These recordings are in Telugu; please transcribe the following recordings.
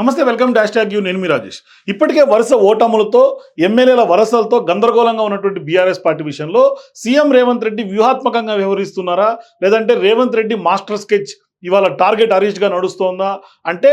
నమస్తే వెల్కమ్ డాష్ ట్యాగ్ యూ నేను మీ రాజేష్. ఇప్పటికే వరుస ఓటములతో ఎమ్మెల్యేల వరసలతో గందరగోళంగా ఉన్నటువంటి బీఆర్ఎస్ పార్టీ విషయంలో సీఎం రేవంత్ రెడ్డి వ్యూహాత్మకంగా వ్యవహరిస్తున్నారా? లేదంటే రేవంత్ రెడ్డి మాస్టర్ స్కెచ్ ఇవాళ టార్గెట్ అరీష్గా నడుస్తోందా? అంటే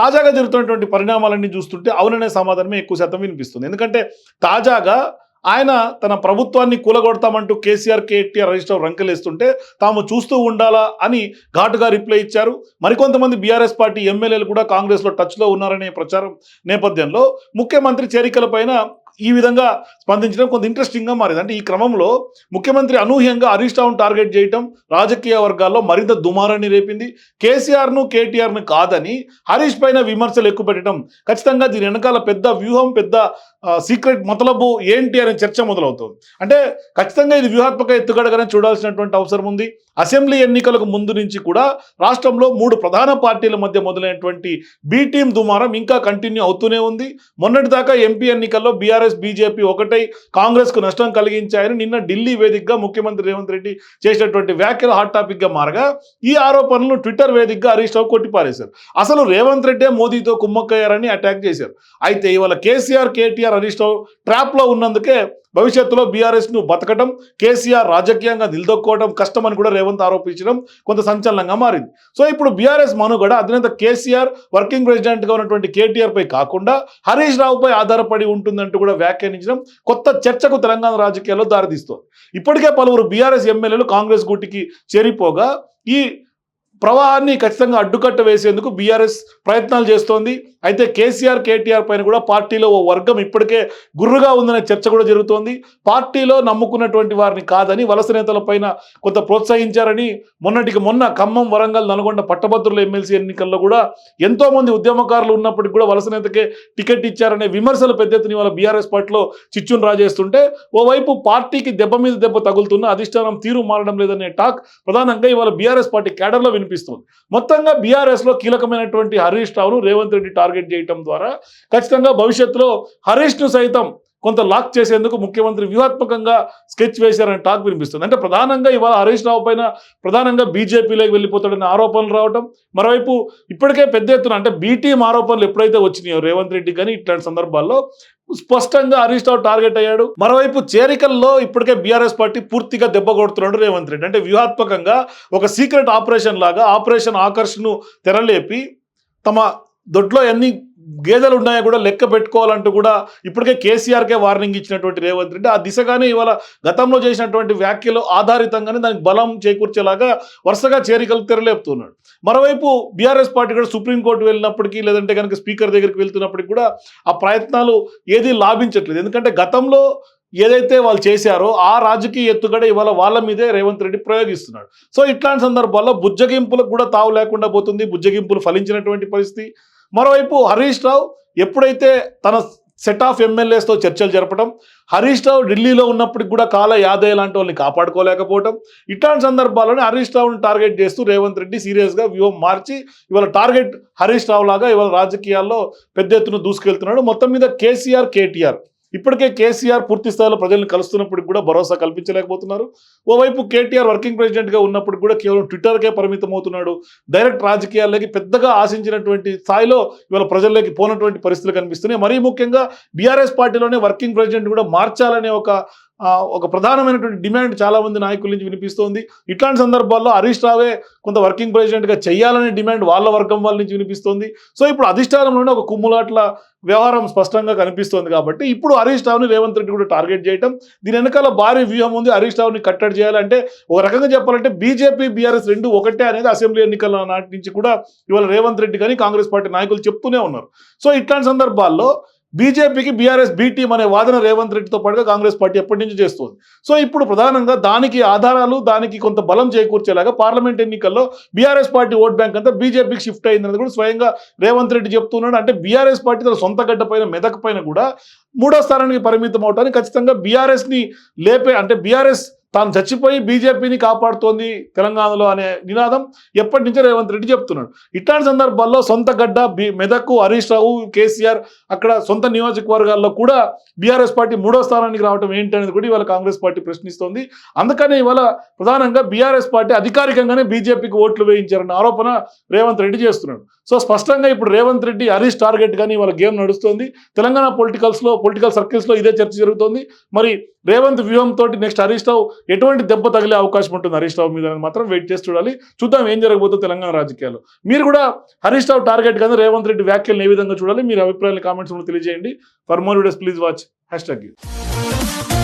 తాజాగా జరుగుతున్నటువంటి పరిణామాలన్నీ చూస్తుంటే అవుననే సమాధానమే ఎక్కువ శాతం వినిపిస్తుంది. ఎందుకంటే తాజాగా ఆయన తన ప్రభుత్వాన్ని కూలగొడతామంటూ కేసీఆర్ కేటీఆర్ రిజిస్టర్ రంకెలేస్తుంటే తాము చూస్తూ ఉండాలా అని ఘాటుగా రిప్లై ఇచ్చారు. మరికొంతమంది బీఆర్ఎస్ పార్టీ ఎమ్మెల్యేలు కూడా కాంగ్రెస్లో టచ్లో ఉన్నారనే ప్రచారం నేపథ్యంలో ముఖ్యమంత్రి చేరికలపైన ఈ విధంగా స్పందించడం కొంత ఇంట్రెస్టింగ్గా మారింది. అంటే ఈ క్రమంలో ముఖ్యమంత్రి అనూహ్యంగా హరీష్ రావును టార్గెట్ చేయటం రాజకీయ వర్గాల్లో మరింత దుమారాన్ని రేపింది. కేసీఆర్ను కేటీఆర్ను కాదని హరీష్ పైన విమర్శలు ఎక్కువ పెట్టడం ఖచ్చితంగా దీని వెనకాల పెద్ద వ్యూహం పెద్ద సీక్రెట్ మొదలబు ఏంటి అనే చర్చ మొదలవుతుంది. అంటే ఖచ్చితంగా ఇది వ్యూహాత్మక ఎత్తుగడగానే చూడాల్సినటువంటి అవసరం ఉంది. అసెంబ్లీ ఎన్నికలకు ముందు నుంచి కూడా రాష్ట్రంలో మూడు ప్రధాన పార్టీల మధ్య మొదలైనటువంటి బీటీం దుమారం ఇంకా కంటిన్యూ అవుతూనే ఉంది. మొన్నటిదాకా ఎంపీ ఎన్నికల్లో బీఆర్ఎస్ బీజేపీ ఒకటై కాంగ్రెస్కు నష్టం కలిగించాయని నిన్న ఢిల్లీ వేదికగా ముఖ్యమంత్రి రేవంత్ రెడ్డి చేసినటువంటి వ్యాఖ్యలు హాట్ టాపిక్గా మారగా ఈ ఆరోపణలు ట్విట్టర్ వేదికగా హరీష్ రావు కొట్టిపారేశారు. అసలు రేవంత్ రెడ్డే మోదీతో కుమ్మక్కయ్యారని అటాక్ చేశారు. అయితే ఇవాళ కేసీఆర్ కేటీఆర్ హరీష్ రావు ట్రాప్లో ఉన్నందుకే భవిష్యత్తులో బీఆర్ఎస్ను బతకడం కేసీఆర్ రాజకీయంగా నిలదొక్కోవడం కష్టమని కూడా రేవంత్ ఆరోపించడం కొంత సంచలనంగా మారింది. సో ఇప్పుడు బీఆర్ఎస్ మనుగడ అధినేత కేసీఆర్ వర్కింగ్ ప్రెసిడెంట్గా ఉన్నటువంటి కేటీఆర్ పై కాకుండా హరీష్ రావుపై ఆధారపడి ఉంటుందంటూ కూడా వ్యాఖ్యానించడం కొత్త చర్చకు తెలంగాణ రాజకీయాల్లో దారితీస్తోంది. ఇప్పటికే పలువురు బీఆర్ఎస్ ఎమ్మెల్యేలు కాంగ్రెస్ గుట్టికి చేరిపోగా ఈ ప్రవాహాన్ని ఖచ్చితంగా అడ్డుకట్ట వేసేందుకు బీఆర్ఎస్ ప్రయత్నాలు చేస్తోంది. అయితే కేసీఆర్ కేటీఆర్ పైన కూడా పార్టీలో ఓ వర్గం ఇప్పటికే గుర్రుగా ఉందనే చర్చ కూడా జరుగుతోంది. పార్టీలో నమ్ముకున్నటువంటి వారిని కాదని వలస నేతల పైన కొంత ప్రోత్సహించారని మొన్నటికి మొన్న ఖమ్మం వరంగల్ నల్గొండ పట్టభద్రుల ఎమ్మెల్సీ ఎన్నికల్లో కూడా ఎంతో మంది ఉద్యమకారులు ఉన్నప్పటికీ కూడా వలస నేతకే టికెట్ ఇచ్చారనే విమర్శలు పెద్ద ఎత్తున ఇవాళ బీఆర్ఎస్ పార్టీలో చిచ్చును రాజేస్తుంటే ఓవైపు పార్టీకి దెబ్బ మీద దెబ్బ తగులుతున్న అధిష్టానం తీరు మారడం లేదనే టాక్ ప్రధానంగా ఇవాళ బీఆర్ఎస్ పార్టీ కేడర్లో వినిపిస్తుంది మొత్తంగా బీఆర్ఎస్లో కీలకమైనటువంటి హరీష్ రావును రేవంత్ రెడ్డి టార్గెట్ చేయడం ద్వారా ఖచ్చితంగా భవిష్యత్తులో హరీష్ను సైతం కొంత లాక్ చేసేందుకు ముఖ్యమంత్రి వ్యూహాత్మకంగా స్కెచ్ వేశారని టాక్ వినిపిస్తుంది. అంటే ప్రధానంగా ఇవాళ హరీష్ రావు పైన ప్రధానంగా బీజేపీలోకి వెళ్ళిపోతాడనే ఆరోపణలు రావడం మరోవైపు ఇప్పటికే పెద్ద ఎత్తున అంటే బీటీఎం ఆరోపణలు ఎప్పుడైతే వచ్చినాయో రేవంత్ రెడ్డి కానీ ఇట్లాంటి సందర్భాల్లో స్పష్టంగా హరీష్ రావు టార్గెట్ అయ్యాడు. మరోవైపు చేరికల్లో ఇప్పటికే బీఆర్ఎస్ పార్టీ పూర్తిగా దెబ్బ కొడుతున్నాడు రేవంత్ రెడ్డి. అంటే వ్యూహాత్మకంగా ఒక సీక్రెట్ ఆపరేషన్ లాగా ఆపరేషన్ ఆకర్ష్ను తెరలేపి తమ దొడ్లో ఎన్ని గేదెలు ఉన్నాయో కూడా లెక్క పెట్టుకోవాలంటూ కూడా ఇప్పటికే కేసీఆర్కే వార్నింగ్ ఇచ్చినటువంటి రేవంత్ రెడ్డి. ఆ దిశగానే ఇవాళ గతంలో చేసినటువంటి వ్యాఖ్యలు ఆధారితంగానే దానికి బలం చేకూర్చేలాగా వరుసగా చేరికలు తెరలేపుతున్నాడు. మరోవైపు బీఆర్ఎస్ పార్టీ కూడా సుప్రీంకోర్టు వెళ్ళినప్పటికీ లేదంటే కనుక స్పీకర్ దగ్గరికి వెళ్తున్నప్పటికీ కూడా ఆ ప్రయత్నాలు ఏది లాభించట్లేదు. ఎందుకంటే గతంలో ఏదైతే వాళ్ళు చేశారో ఆ రాజకీయ ఎత్తుగడ ఇవాళ వాళ్ళ మీదే రేవంత్ రెడ్డి ప్రయోగిస్తున్నాడు. సో ఇట్లాంటి సందర్భాల్లో బుజ్జగింపులకు కూడా తావు లేకుండా పోతుంది. బుజ్జగింపులు ఫలించినటువంటి పరిస్థితి. మరోవైపు హరీష్ రావు ఎప్పుడైతే తన సెట్ ఆఫ్ ఎమ్మెల్యేస్తో చర్చలు జరపడం హరీష్ రావు ఢిల్లీలో ఉన్నప్పటికి కూడా కాల యాదయ్య లాంటి వాళ్ళని కాపాడుకోలేకపోవడం ఇట్లాంటి సందర్భాల్లోనే హరీష్ రావుని టార్గెట్ చేస్తూ రేవంత్ రెడ్డి సీరియస్గా వ్యూహం మార్చి ఇవాళ టార్గెట్ హరీష్ రావు లాగా ఇవాళ రాజకీయాల్లో పెద్ద ఎత్తున దూసుకెళ్తున్నాడు. మొత్తం మీద కేసీఆర్ కేటీఆర్ ఇప్పటికే కేసీఆర్ పూర్తి స్థాయిలో ప్రజలను కలుస్తున్నప్పటికి కూడా భరోసా కల్పించలేకపోతున్నారు. ఓవైపు కేటీఆర్ వర్కింగ్ ప్రెసిడెంట్గా ఉన్నప్పుడు కూడా కేవలం ట్విట్టర్కే పరిమితం అవుతున్నాడు. డైరెక్ట్ రాజకీయాల్లోకి పెద్దగా ఆశించినటువంటి స్థాయిలో ఇవాళ ప్రజల్లోకి పోనటువంటి పరిస్థితులు కనిపిస్తున్నాయి. మరీ ముఖ్యంగా బీఆర్ఎస్ పార్టీలోనే వర్కింగ్ ప్రెసిడెంట్ కూడా మార్చాలనే ఒక ఒక ప్రధానమైనటువంటి డిమాండ్ చాలా మంది నాయకుల నుంచి వినిపిస్తోంది. ఇట్లాంటి సందర్భాల్లో హరీష్ రావే కొంత వర్కింగ్ ప్రెసిడెంట్గా చేయాలనే డిమాండ్ వాళ్ళ వర్గం వాళ్ళ నుంచి వినిపిస్తోంది. సో ఇప్పుడు అధిష్టానంలోనే ఒక కుమ్ములాట్ల వ్యవహారం స్పష్టంగా కనిపిస్తోంది కాబట్టి ఇప్పుడు హరీష్ రావుని రేవంత్ రెడ్డి కూడా టార్గెట్ చేయటం దీని వెనకాల భారీ వ్యూహం ఉంది హరీష్ రావుని కట్టడి చేయాలంటే ఒక రకంగా చెప్పాలంటే బీజేపీ బీఆర్ఎస్ రెండు ఒకటే అనేది అసెంబ్లీ ఎన్నికల నాటి నుంచి కూడా ఇవాళ రేవంత్ రెడ్డి కానీ కాంగ్రెస్ పార్టీ నాయకులు చెప్తూనే ఉన్నారు. సో ఇట్లాంటి సందర్భాల్లో బీజేపీకి బీఆర్ఎస్ బీ టీం అనే వాదన రేవంత్ రెడ్డితో పాటుగా కాంగ్రెస్ పార్టీ ఎప్పటి నుంచి చేస్తుంది? సో ఇప్పుడు ప్రధానంగా దానికి ఆధారాలు దానికి కొంత బలం చేకూర్చేలాగా పార్లమెంట్ ఎన్నికల్లో బీఆర్ఎస్ పార్టీ ఓట్ బ్యాంక్ అంతా బీజేపీకి షిఫ్ట్ అయిందని కూడా స్వయంగా రేవంత్ రెడ్డి చెప్తున్నాడు. అంటే బీఆర్ఎస్ పార్టీ తన సొంత గడ్డ పైన మెదక్ పైన కూడా మూడో స్థానానికి పరిమితం అవటానికి ఖచ్చితంగా బీఆర్ఎస్ని లేపే అంటే బీఆర్ఎస్ తాను చచ్చిపోయి బీజేపీని కాపాడుతోంది తెలంగాణలో అనే నినాదం ఎప్పటి నుంచో రేవంత్ రెడ్డి చెప్తున్నాడు. ఇట్లాంటి సందర్భాల్లో సొంత గడ్డ బి మెదక్కు హరీష్ రావు కేసీఆర్ అక్కడ సొంత నియోజకవర్గాల్లో కూడా బీఆర్ఎస్ పార్టీ మూడో స్థానానికి రావడం ఏంటి అనేది కూడా ఇవాళ కాంగ్రెస్ పార్టీ ప్రశ్నిస్తోంది. అందుకనే ఇవాళ ప్రధానంగా బీఆర్ఎస్ పార్టీ అధికారికంగానే బీజేపీకి ఓట్లు వేయించారన్న ఆరోపణ రేవంత్ రెడ్డి చేస్తున్నాడు. సో స్పష్టంగా ఇప్పుడు రేవంత్ రెడ్డి హరీష్ టార్గెట్ కానీ వాళ్ళ గేమ్ నడుస్తుంది. తెలంగాణ పొలిటికల్స్లో పొలిటికల్ సర్కిల్స్లో ఇదే చర్చ జరుగుతుంది. మరి రేవంత్ వ్యూహంతో నెక్స్ట్ హరీష్ రావు ఎటువంటి దెబ్బ తగిలే అవకాశం ఉంటుంది హరీష్ రావు మీద మాత్రం వెయిట్ చేసి చూడాలి. చూద్దాం ఏం జరగబోతుందో తెలంగాణ రాజకీయాలు మీరు కూడా హరీష్ రావు టార్గెట్ కానీ రేవంత్ రెడ్డి వ్యాఖ్యలను ఏ విధంగా చూడాలి? మీరు అభిప్రాయాలు కామెంట్స్ తెలియజేయండి. For more videos please watch hashtag